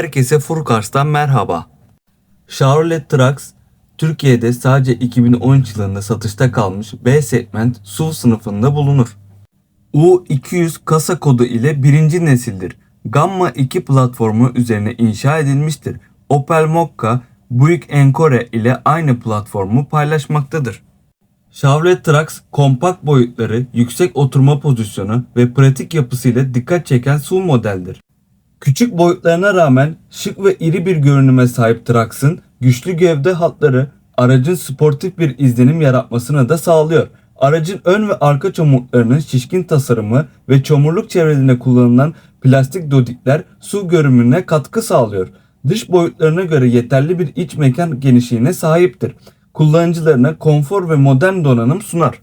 Herkese Furkars'tan merhaba. Chevrolet Trax Türkiye'de sadece 2013 yılında satışta kalmış B segment SUV sınıfında bulunur. U200 kasa kodu ile birinci nesildir. Gamma 2 platformu üzerine inşa edilmiştir. Opel Mokka, Buick Encore ile aynı platformu paylaşmaktadır. Chevrolet Trax kompakt boyutları, yüksek oturma pozisyonu ve pratik yapısıyla dikkat çeken SUV modeldir. Küçük boyutlarına rağmen şık ve iri bir görünüme sahip Trax'ın güçlü gövde hatları aracın sportif bir izlenim yaratmasını da sağlıyor. Aracın ön ve arka çomurtlarının şişkin tasarımı ve çomurluk çevrelerinde kullanılan plastik dodikler su görünümüne katkı sağlıyor. Dış boyutlarına göre yeterli bir iç mekan genişliğine sahiptir. Kullanıcılarına konfor ve modern donanım sunar.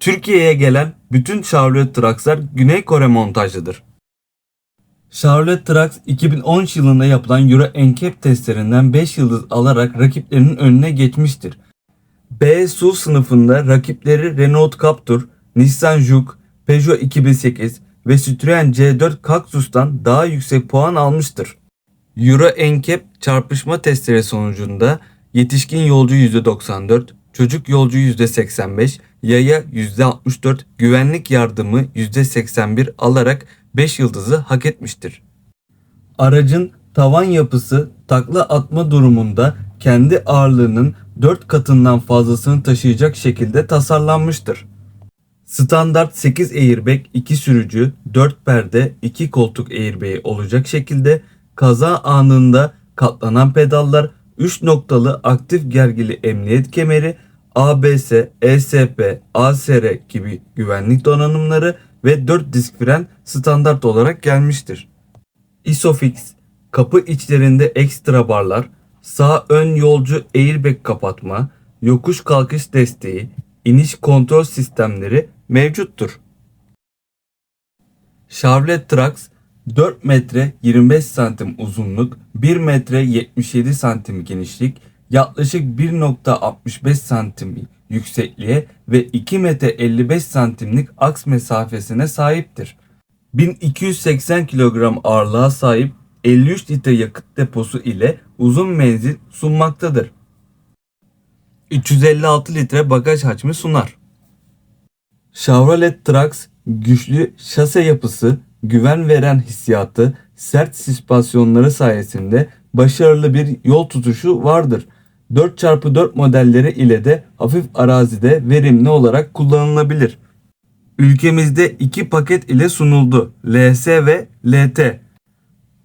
Türkiye'ye gelen bütün Chevrolet Trax'lar Güney Kore montajlıdır. Chevrolet Trax 2013 yılında yapılan Euro NCAP testlerinden 5 yıldız alarak rakiplerinin önüne geçmiştir. B SUV sınıfında rakipleri Renault Captur, Nissan Juke, Peugeot 2008 ve Citroen C4 Cactus'tan daha yüksek puan almıştır. Euro NCAP çarpışma testleri sonucunda yetişkin yolcu %94, çocuk yolcu %85, yaya %64, güvenlik yardımı %81 alarak 5 yıldızı hak etmiştir. Aracın tavan yapısı takla atma durumunda kendi ağırlığının 4 katından fazlasını taşıyacak şekilde tasarlanmıştır. Standart 8 airbag 2 sürücü, 4 perde, 2 koltuk airbag'i olacak şekilde kaza anında katlanan pedallar, 3 noktalı aktif gergili emniyet kemeri, ABS, ESP, ASR gibi güvenlik donanımları ve 4 disk fren standart olarak gelmiştir. Isofix, kapı içlerinde ekstra barlar, sağ ön yolcu airbag kapatma, yokuş kalkış desteği, iniş kontrol sistemleri mevcuttur. Chevrolet Trax 4 metre 25 santim uzunluk, 1 metre 77 santim genişlik, yaklaşık 1.65 santim yüksekliğe ve 2 metre 55 santimlik aks mesafesine sahiptir. 1280 kilogram ağırlığa sahip 53 litre yakıt deposu ile uzun menzil sunmaktadır. 356 litre bagaj hacmi sunar. Chevrolet Trax güçlü şase yapısı, güven veren hissiyatı, sert süspansiyonları sayesinde başarılı bir yol tutuşu vardır. 4x4 modelleri ile de hafif arazide verimli olarak kullanılabilir. Ülkemizde iki paket ile sunuldu. LS ve LT.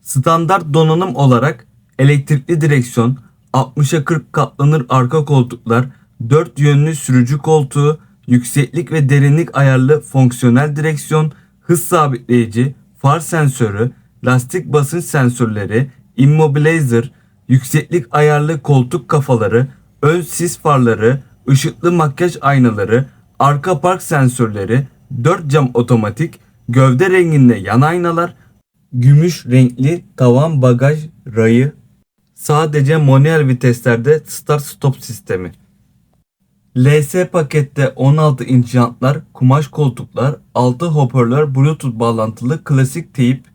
Standart donanım olarak elektrikli direksiyon, 60'a 40 katlanır arka koltuklar, 4 yönlü sürücü koltuğu, yükseklik ve derinlik ayarlı fonksiyonel direksiyon, hız sabitleyici, far sensörü, lastik basınç sensörleri, immobilizer, yükseklik ayarlı koltuk kafaları, ön sis farları, ışıklı makyaj aynaları, arka park sensörleri, 4 cam otomatik, gövde renginde yan aynalar, gümüş renkli tavan bagaj rayı, sadece manuel viteslerde start stop sistemi. LS pakette 16 inç jantlar, kumaş koltuklar, 6 hoparlör, bluetooth bağlantılı klasik teyip.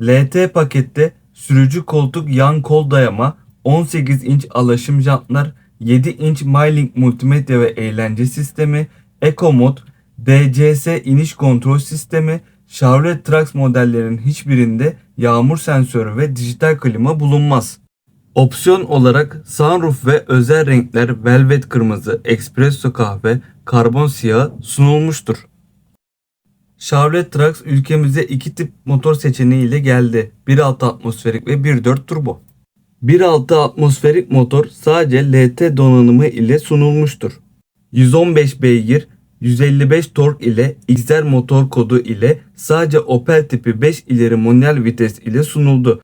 LT pakette sürücü koltuk yan kol dayama, 18 inç alaşım jantlar, 7 inç MyLink multimedya ve eğlence sistemi, Eco Mod, DCS iniş kontrol sistemi, Chevrolet Trax modellerinin hiçbirinde yağmur sensörü ve dijital klima bulunmaz. Opsiyon olarak sunroof ve özel renkler velvet kırmızı, espresso kahve, karbon siyah sunulmuştur. Chevrolet Trax ülkemize iki tip motor seçeneği ile geldi. 1.6 atmosferik ve 1.4 turbo. 1.6 atmosferik motor sadece LT donanımı ile sunulmuştur. 115 beygir, 155 tork ile XR motor kodu ile sadece Opel tipi 5 ileri manuel vites ile sunuldu.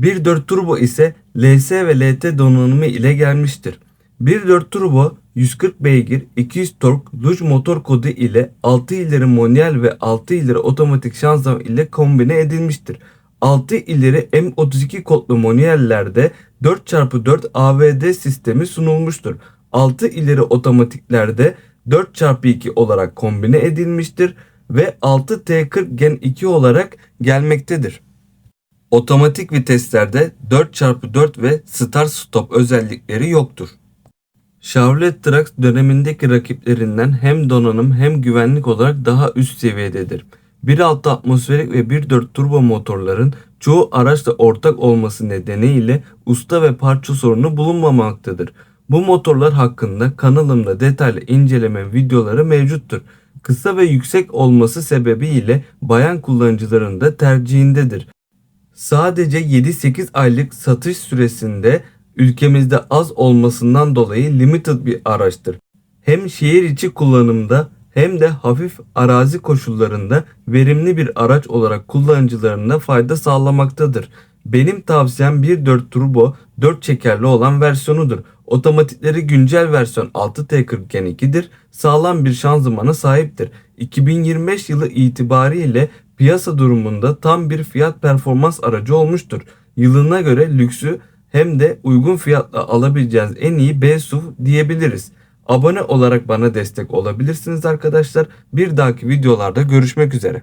1.4 turbo ise LS ve LT donanımı ile gelmiştir. 1.4 turbo 140 beygir 200 tork luj motor kodu ile 6 ileri manuel ve 6 ileri otomatik şanzıman ile kombine edilmiştir. 6 ileri M32 kodlu manuellerde 4x4 AVD sistemi sunulmuştur. 6 ileri otomatiklerde 4x2 olarak kombine edilmiştir ve 6T40 Gen 2 olarak gelmektedir. Otomatik viteslerde 4x4 ve start stop özellikleri yoktur. Chevrolet Trax dönemindeki rakiplerinden hem donanım hem güvenlik olarak daha üst seviyededir. 1.6 atmosferik ve 1.4 turbo motorların çoğu araçla ortak olması nedeniyle usta ve parça sorunu bulunmamaktadır. Bu motorlar hakkında kanalımda detaylı inceleme videoları mevcuttur. Kısa ve yüksek olması sebebiyle bayan kullanıcıların da tercihindedir. Sadece 7-8 aylık satış süresinde ülkemizde az olmasından dolayı limited bir araçtır. Hem şehir içi kullanımda hem de hafif arazi koşullarında verimli bir araç olarak kullanıcılarına fayda sağlamaktadır. Benim tavsiyem 1.4 turbo 4 çekerli olan versiyonudur. Otomatikleri güncel versiyon 6T42'dir. Sağlam bir şanzımana sahiptir. 2025 yılı itibariyle piyasa durumunda tam bir fiyat performans aracı olmuştur. Yılına göre lüksü hem de uygun fiyatla alabileceğiniz en iyi B SUV diyebiliriz. Abone olarak bana destek olabilirsiniz arkadaşlar. Bir dahaki videolarda görüşmek üzere.